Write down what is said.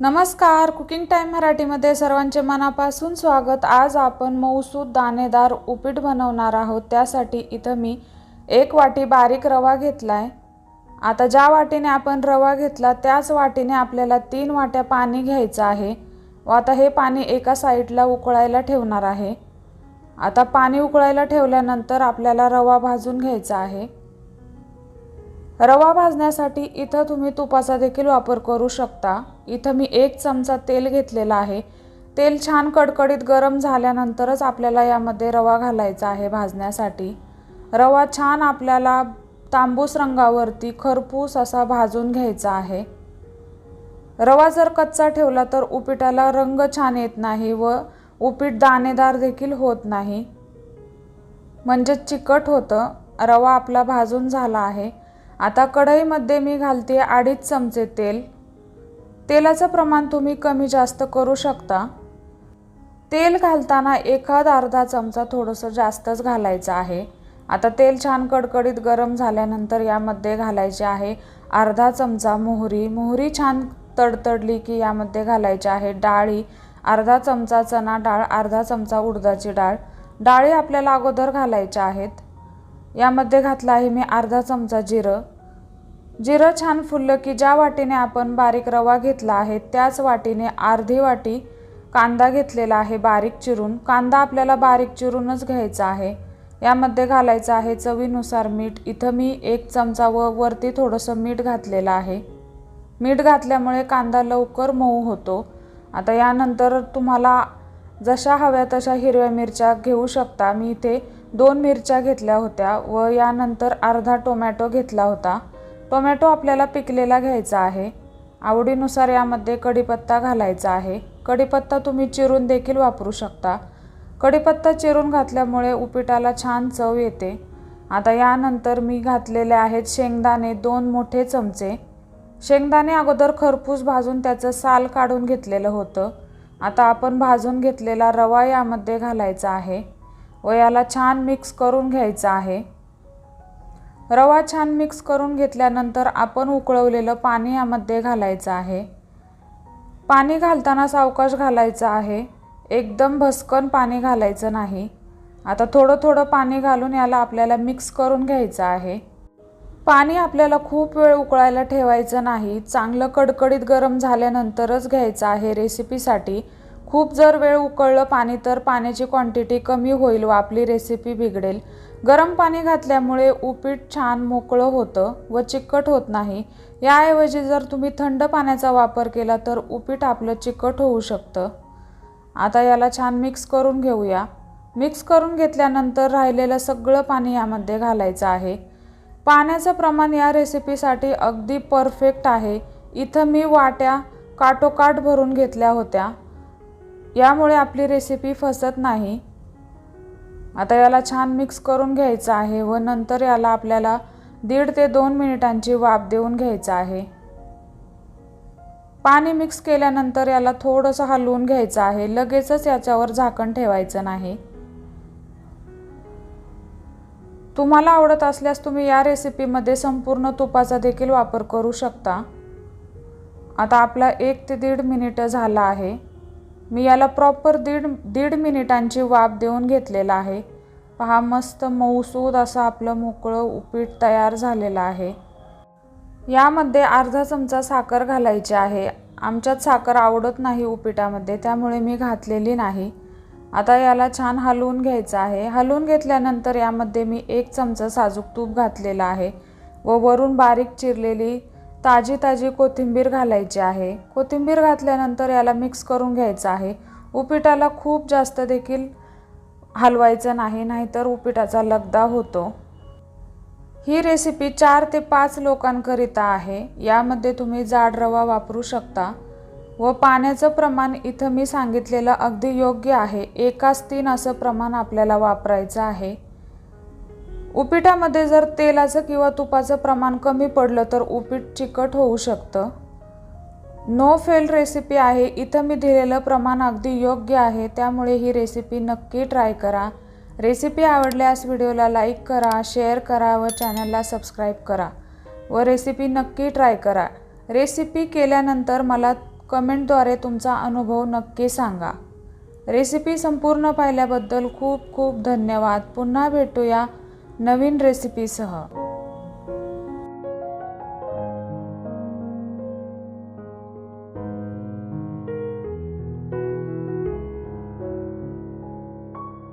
नमस्कार cooking time मराठीमध्ये सर्वांचे मनापासून स्वागत. आज आपण मऊसूद दाणेदार उपीट बनवणार आहोत. त्यासाठी इथं मी एक वाटी बारीक रवा घेतला आहे आता ज्या वाटीने आपण रवा घेतला त्याच वाटीने आपल्याला तीन वाट्या पाणी घ्यायचं आहे. व आता हे पाणी एका साईडला उकळायला ठेवणार आहे. आता पाणी उकळायला ठेवल्यानंतर आपल्याला रवा भाजून घ्यायचा आहे. रवा भाजण्यासाठी इथं तुम्ही तुपाचा देखील वापर करू शकता. इथं मी एक चमचा तेल घेतलेला आहे. तेल छान कडकडीत गरम झाल्यानंतरच आपल्याला यामध्ये रवा घालायचा आहे भाजण्यासाठी. रवा छान आपल्याला तांबूस रंगावरती खरपूस असा भाजून घ्यायचा आहे. रवा जर कच्चा ठेवला तर उपिटाला रंग छान येत नाही व उपीट दाणेदार देखील होत नाही. म्हणजे चिकट होतं. रवा आपला भाजून झाला आहे. आता कढईमध्ये मी घालते अडीच चमचे तेल. तेलाचं प्रमाण तुम्ही कमी जास्त करू शकता. तेल घालताना एखाद अर्धा चमचा थोडंसं जास्तच घालायचं आहे. आता तेल छान कडकडीत गरम झाल्यानंतर यामध्ये घालायचे आहे अर्धा चमचा मोहरी. मोहरी छान तडतडली की यामध्ये घालायची आहे डाळी. अर्धा चमचा चणा डाळ अर्धा चमचा उडदाची डाळ. डाळी आपल्याला अगोदर घालायच्या आहेत. यामध्ये घातलं आहे मी अर्धा चमचा जिरं. जिरं छान फुललं की ज्या वाटीने आपण बारीक रवा घेतला आहे त्याच वाटीने अर्धी वाटी कांदा घेतलेला आहे बारीक चिरून. कांदा आपल्याला बारीक चिरूनच घ्यायचा आहे. यामध्ये घालायचं आहे चवीनुसार मीठ. इथं मी एक चमचा व वरती थोडंसं मीठ घातलेलं आहे. मीठ घातल्यामुळे कांदा लवकर मऊ होतो. आता यानंतर तुम्हाला जशा हव्या तशा हिरव्या मिरच्या घेऊ शकता. मी इथे दोन मिरच्या घेतल्या होत्या व यानंतर अर्धा टोमॅटो घेतला होता. टोमॅटो आपल्याला पिकलेला घ्यायचा आहे. आवडीनुसार यामध्ये कढीपत्ता घालायचा आहे. कढीपत्ता तुम्ही चिरून देखील वापरू शकता. कढीपत्ता चिरून घातल्यामुळे उपिटाला छान चव येते. आता यानंतर मी घातलेले आहेत शेंगदाणे दोन मोठे चमचे. शेंगदाणे अगोदर खरपूस भाजून त्याचं साल काढून घेतलेलं होतं. आता आपण भाजून घेतलेला रवा यामध्ये घालायचा आहे. व याला छान मिक्स करून घ्यायचा आहे. रवा छान मिक्स करून घेतल्यानंतर आपण उकळवलेलं पाणी यामध्ये घालायचं आहे. पाणी घालताना सावकाश घालायचं आहे. एकदम भस्कन पाणी घालायचं नाही. आता थोडं थोडं पाणी घालून याला आपल्याला मिक्स करून घ्यायचं आहे. पाणी आपल्याला खूप वेळ उकळायला ठेवायचं नाही. चांगलं कडकडीत गरम झाल्यानंतरच घ्यायचं आहे रेसिपीसाठी खूप जर वेळ उकळलं पाणी तर पाण्याची क्वांटिटी कमी होईल व आपली रेसिपी बिघडेल. गरम पाणी घातल्यामुळे उपीट छान मोकळं होतं व चिकट होत नाही. याऐवजी जर तुम्ही थंड पाण्याचा वापर केला तर उपीट आपलं चिकट होऊ शकतं. आता याला छान मिक्स करून घेऊया. मिक्स करून घेतल्यानंतर राहिलेलं सगळं पाणी यामध्ये घालायचं आहे. पाण्याचं प्रमाण या रेसिपीसाठी अगदी परफेक्ट आहे. इथं मी वाट्या काटोकाट भरून घेतल्या होत्या. यामुळे आपली रेसिपी फसत नाही. आता याला छान मिक्स करून घ्यायचं आहे व नंतर याला आपल्याला दीड ते दोन मिनिटांची वाफ देऊन घ्यायचं आहे. पाणी मिक्स केल्यानंतर याला थोडंसं हलवून घ्यायचं आहे. लगेचच याच्यावर झाकण ठेवायचं नाही. तुम्हाला आवडत असल्यास तुम्ही या रेसिपीमध्ये संपूर्ण तुपाचा देखील वापर करू शकता. आता आपला एक ते दीड मिनिटं झाला आहे. मी याला प्रॉपर दीड दीड मिनिटांची वाफ देऊन घेतलेला आहे. पहा मस्त मऊसूद असं आपलं मोकळं उपीट तयार झालेलं आहे. यामध्ये अर्धा चमचा साखर घालायची आहे. आमच्यात साखर आवडत नाही उपिटामध्ये त्यामुळे मी घातलेली नाही. आता याला छान हलवून घ्यायचं आहे. हलवून घेतल्यानंतर यामध्ये मी एक चमचा साजूक तूप घातलेला आहे व वरून बारीक चिरलेली ताजी ताजी कोथिंबीर घालायची आहे. कोथिंबीर घातल्यानंतर याला मिक्स करून घ्यायचं आहे. उपिटाला खूप जास्त देखील हलवायचं नाही नाहीतर उपिटाचा लगदा होतो. ही रेसिपी चार ते पाच लोकांकरिता आहे. यामध्ये तुम्ही जाड रवा वापरू शकता. व पाण्याचं प्रमाण इथं मी सांगितलेलं अगदी योग्य आहे. एकाच तीन असं प्रमाण आपल्याला वापरायचं आहे. उपिटामध्ये जर तेलाचं किंवा तुपाचं प्रमाण कमी पडलं तर उपीट चिकट होऊ शकतं. नो फेल रेसिपी आहे. इथं मी दिलेलं प्रमाण अगदी योग्य आहे. त्यामुळे ही रेसिपी नक्की ट्राय करा. रेसिपी आवडल्यास व्हिडिओला लाईक करा शेअर करा व चॅनलला सबस्क्राईब करा व रेसिपी नक्की ट्राय करा. रेसिपी केल्यानंतर मला कमेंटद्वारे तुमचा अनुभव नक्की सांगा. रेसिपी संपूर्ण पाहिल्याबद्दल खूप खूप धन्यवाद. पुन्हा भेटूया. नवीन रेसिपीसह